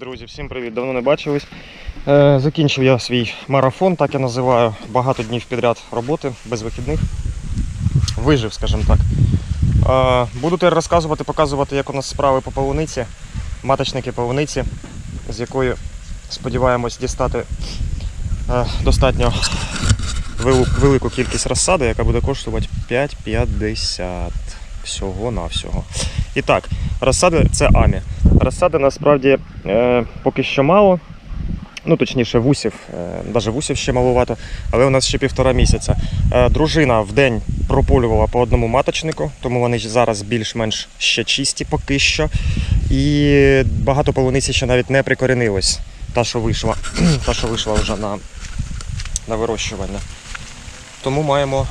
Друзі, всім привіт! Давно не бачились. Е, закінчив я свій марафон, так я називаю. Багато днів підряд роботи, без вихідних. Вижив, скажімо так. Е, буду тепер розказувати, показувати, як у нас справи по полуниці, маточники полуниці, з якої сподіваємось дістати е, достатньо велику кількість розсади, яка буде коштувати 5,50 всього на всього. І так, розсади це амі. Розсади насправді е, поки що мало. Ну, точніше, вусів, е, навіть вусів ще маловато, але у нас ще півтора місяця. Е, дружина в день прополювала по одному маточнику, тому вони зараз більш-менш ще чисті поки що. І багато полуниці ще навіть не прикоренилось. Та, що вийшла, та, що вийшла вже на, на вирощування. Тому маємо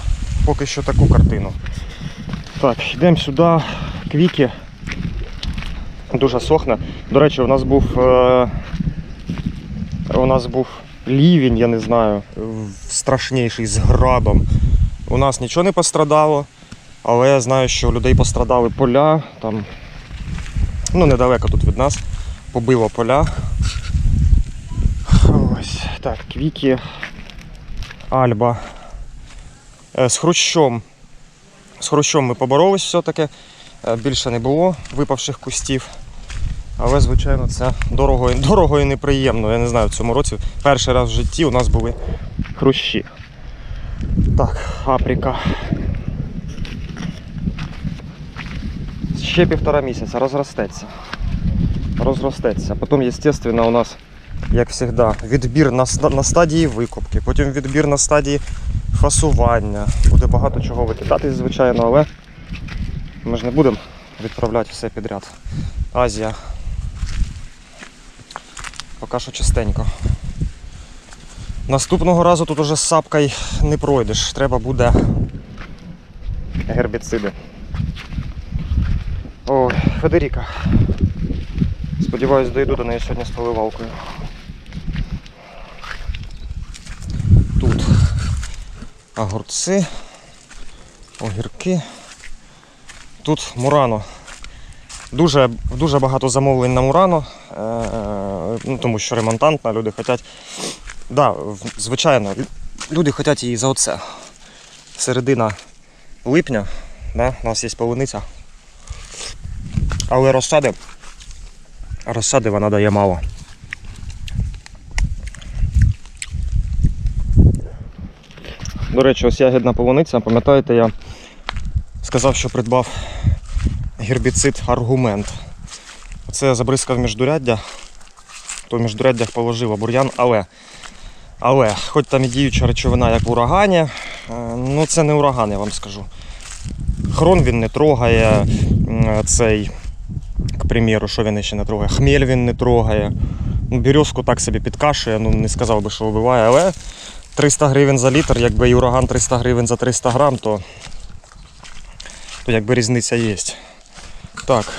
поки що таку картину. Так, йдемо сюди. Квіки. Дуже сохне. До речі, у нас був. Е... У нас був лівень, я не знаю, страшніший з градом. У нас нічого не пострадало, але я знаю, що у людей пострадали поля. Там, ну, недалеко тут від нас. Побило поля. Ось так, квіки. Альба. Е, З хрущом. З хрущом ми поборолись все-таки. Е, Більше не було випавших кустів. Але, звичайно, це дорого, дорого і неприємно. Я не знаю, в цьому році перший раз в житті у нас були хрущі. Так, Африка. Ще півтора місяця розростеться. Розростеться. Потім, звісно, у нас, як завжди, відбір на стадії викупки, потім відбір на стадії фасування. Буде багато чого викидатись, звичайно, але ми ж не будемо відправляти все підряд. Азія. Поки що чистенько. Наступного разу тут уже з сапкою не пройдеш. Треба буде гербіциди. Ой, Федеріка. Сподіваюсь, дойду до неї сьогодні з поливалкою. Огурці, огірки. Тут Мурано. Дуже, дуже багато замовлень на Мурано, е, ну, тому що ремонтантна, люди хочуть. Да, звичайно, люди хочуть її за оце. Середина липня, да, у нас є полуниця. Але розсади, розсади вона дає мало. До речі, ось ягідна полуниця, пам'ятаєте, я сказав, що придбав гербіцид аргумент. Це я забризкав міждуряддя, то в міждуряддях положив бур'ян, але, але, хоч там і діюча речовина, як в урагані, е, ну це не ураган, я вам скажу. Хрон він не трогає, цей, к примеру, що він ще не трогає, хмель він не трогає. Ну, Бірюзку так собі підкашує, ну не сказав би, що вбиває, але 300 гривень за літр, якби і ураган 300 гривень за 300 грам, то, то якби різниця є. Так,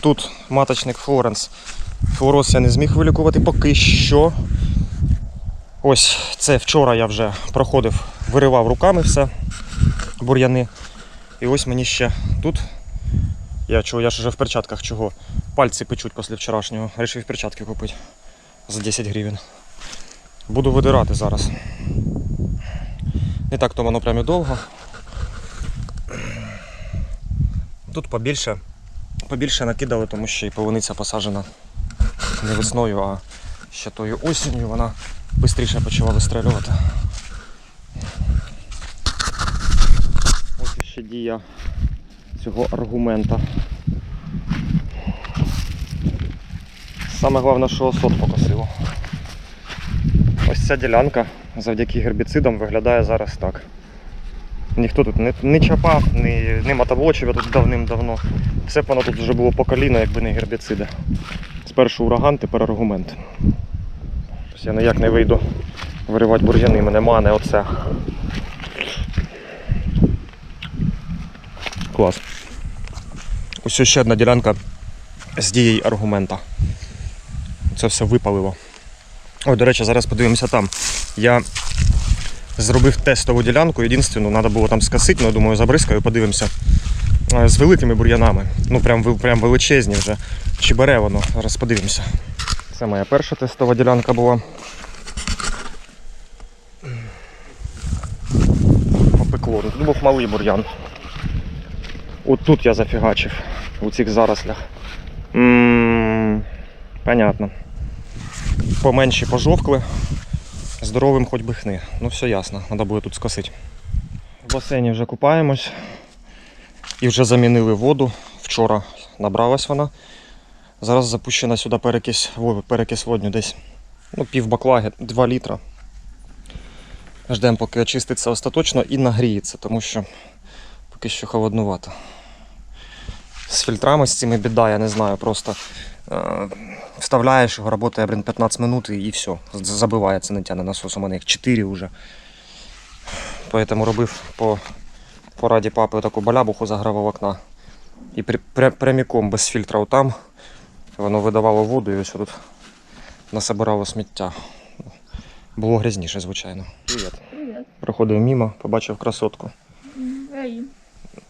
тут маточник Флоренс. Флороз я не зміг вилікувати поки що. Ось це вчора я вже проходив, виривав руками все, бур'яни. І ось мені ще тут. Я чого, я ж вже в перчатках чого. Пальці печуть після вчорашнього. Рішив перчатки купити за 10 гривень. Буду видирати зараз. Не так то воно прям і довго. Тут побільше, побільше накидали, тому що і полуниця посаджена не весною, а ще тою осінню вона швидше почала вистрелювати. Ось ще дія цього аргумента. Саме головне, що осот покосило. Ось ця ділянка завдяки гербіцидам виглядає зараз так. Ніхто тут не, не чапав, не, не мотоблочив тут давним-давно. Все б воно тут вже було по коліно, якби не гербіциди. Спершу ураган, тепер аргумент. Ось я ніяк не вийду виривати бур'яни, мене мане оце. Клас. Ось ще одна ділянка з дією аргумента. Це все випалило. Ой, до речі, зараз подивимося там. Я зробив тестову ділянку, єдинственну, треба було там скосити, але думаю, забризкаю, подивимося. Е, З великими бур'янами. Ну прям, прям величезні вже. Чи бере воно? Зараз подивимося. Це моя перша тестова ділянка була. Попекло. Тут був малий бур'ян. От тут я зафігачив, у цих зарослях. м понятно. Поменші пожовкли. Здоровим хоч би хни. Ну все ясно, треба буде тут скосити. В басейні вже купаємось. І вже замінили воду. Вчора набралась вона. Зараз запущена сюди перекись, перекись водню десь ну, пів баклаги, 2 літра. Ждемо, поки очиститься остаточно і нагріється, тому що поки що холоднувато. З фільтрами з цими біда, я не знаю, просто е, вставляєш його, працює блін, 15 минут і, все. Забивається, не тяне насос. У мене їх 4 вже. Поэтому робив по, по раді папи таку балябуху загравав окна. І при, пря- прямиком без фільтра там воно видавало воду і ось тут насобирало сміття. Було грязніше, звичайно. Привіт. Привіт. Проходив мимо, побачив красотку. Ей.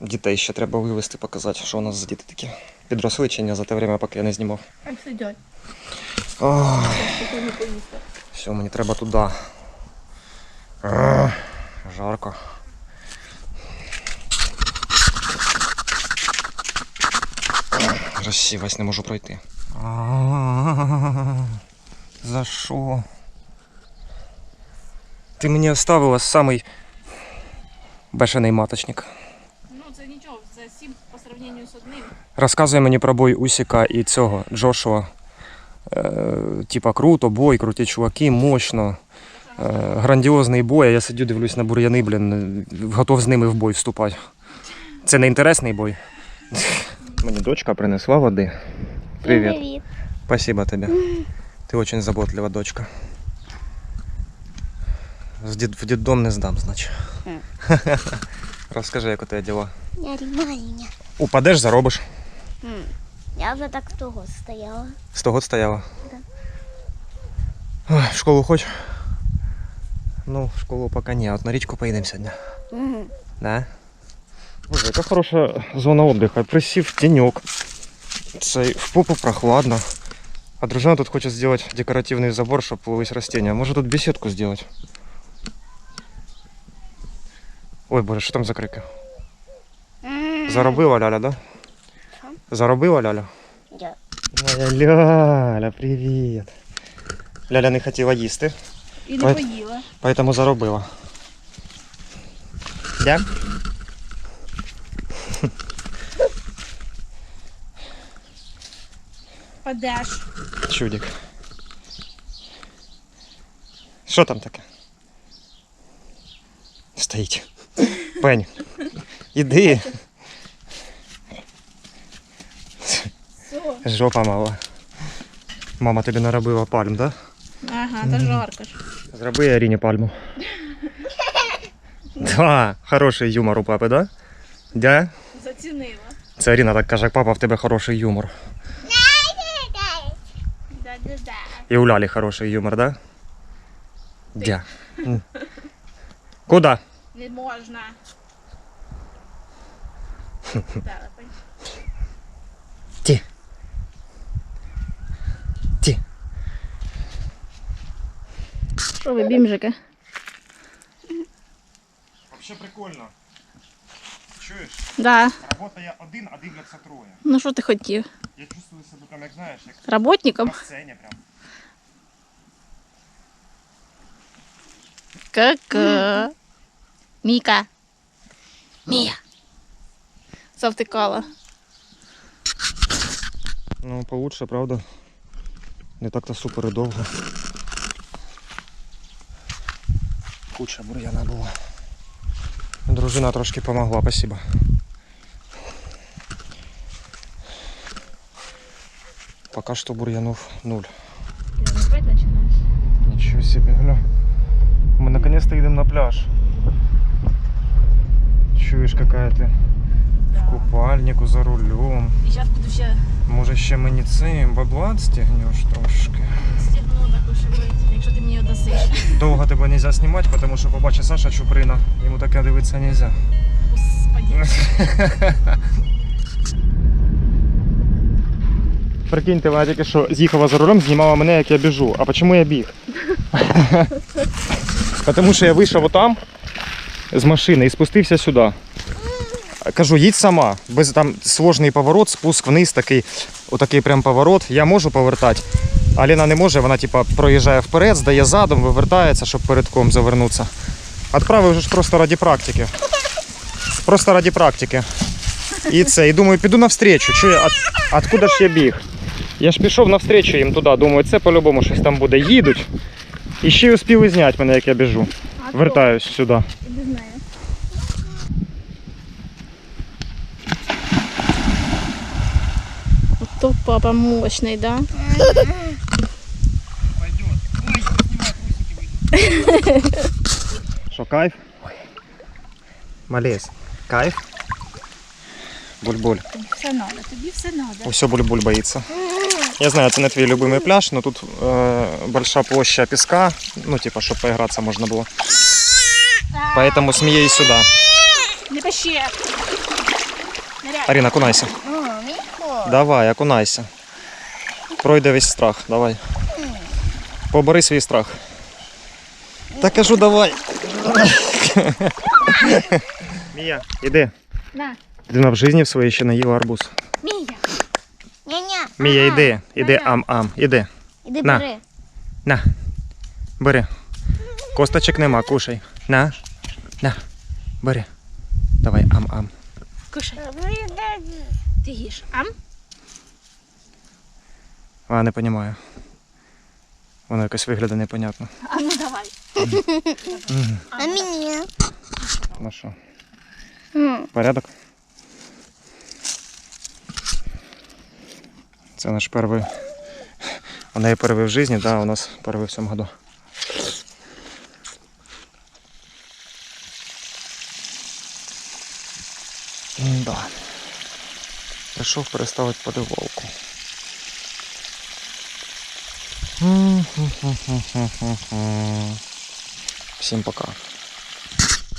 Дітей ще треба вивезти, показати, що у нас за діти такі. Підросли чи ні за те время, поки я не знімав. Як сидять? Ой, все, мені треба туди. Ах, Жарко. Розсівась, не можу пройти. А, За що? Ти мені оставила самий бешений маточник. Ну це нічого, це по з одним. Розказує мені про бой Усіка і цього Джошуа. Е, типа круто, бой, круті чуваки, мощно. Е, грандіозний бой, а я сидю, дивлюсь на бур'яни, блін, готов з ними в бой вступати. Це не інтересний бой. Мені дочка принесла води. Привіт. Привіт. Спасибо тобі. Ти дуже заботлива дочка. В дід, в діддом не здам, значить. Розкажи, як у тебе діла. Нормально. Упадеш, заробиш. М. Я вже так того стояла. З того стояла? Да. Ой, в школу хоч? Ну, в школу поки ні, а от на річку поїдемо сьогодні. Угу. Да? Боже, яка хороша зона отдыха. Присів тенек. Цей, в попу прохладно. А дружина тут хоче зробити декоративний забор, щоб плылись растения. Може тут беседку зробити? Ой, боже, що там за крики? Заробила Ляля, да? Що? Заробила Ляля? Я. Моя Ляля, привіт. Ляля не хотіла їсти, І не поїла. поэтому заробила. Да? Падеш. Чудик. Що там таке? Стоїть. Пень. Іди. Жопа мала. Мама тобі наробила пальм, да? Ага, та жарко ж. Зроби Аріні пальму. Да, хороший юмор у папи, да? Да? Зацінила. Це Аріна так каже, папа, в тебе хороший юмор. Да-да-да. І у Лялі хороший юмор, да? Да. Куда? Не можна. Телепень. Ті. Ті. Що ви, бімжики? Вообще прикольно. Чуєш? Да. Работає один, а дивляться троє. Ну що ти хотів? Я чувствую себе там, як знаєш, як Работником? на сцені прям. Ка-ка. Міка. Мія. Завтикала. Ну, получше, правда? Не так-то супер і довго. Куча бур'яна була. Дружина трошки помогла, спасибо. Пока что бур'янов нуль. Опять починаєш? Ничего себе, гля. Мы наконец-то едем на пляж. Чуєш, какая ты Да. в купальнику за рулем. І зараз буду ще Може ще мені цим бабла стягнеш трошки. стягну таку, щоб якщо ти мені його дасиш. Довго тебе не можна знімати, тому що побачить Саша Чуприна. Йому таке дивитися не можна. Прикиньте, вона тільки що з'їхала за рулем, знімала мене, як я біжу. А чому я біг? Тому що я вийшов отам з машини і спустився сюди. Кажу, їдь сама. Без там сложний поворот, спуск вниз, такий, отакий прям поворот. Я можу повертати. А Лена не може, вона типа проїжджає вперед, здає задом, вивертається, щоб передком завернутися. Отправив вже ж просто раді практики. Просто раді практики. І це, і думаю, піду навстрічу. Чую, от, откуда ж я біг? Я ж пішов навстрічу їм туди, думаю, це по-любому щось там буде. Їдуть. І ще й успіли зняти мене, як я біжу. Вертаюсь сюди. Не знаю. То папа мощный, да? Що, кайф? Малес. Кайф? Буль-буль. Тобі все надо, тобі все надо. Усе буль-буль боїться. Я знаю, це не твій любимий пляж, але тут е, большая площа піска, ну, типа, щоб поігратися можна було. Поэтому і сюди. Не тащи. Ныряй. Аріна, окунайся. Давай, окунайся. Пройде весь страх, давай. Побори свій страх. Та кажу, давай. Мія, іди. На. Людина в житті в своїй ще не їла арбуз. Мія. Ня-ня. Мія, Ага. іди, ам-ам, іди. Іди На. бери. На. Бери. Косточок нема, кушай. На. На. Бери. Давай, ам-ам. Кушай. Ти їж. Ам? А, не розумію. Воно якось виглядає непонятно. А ну давай. А мені? Ну що, порядок? Це наш перший. У неї перший в житті, да, у нас перший в цьому году. Да. Прийшов переставити подивовку. Всім пока.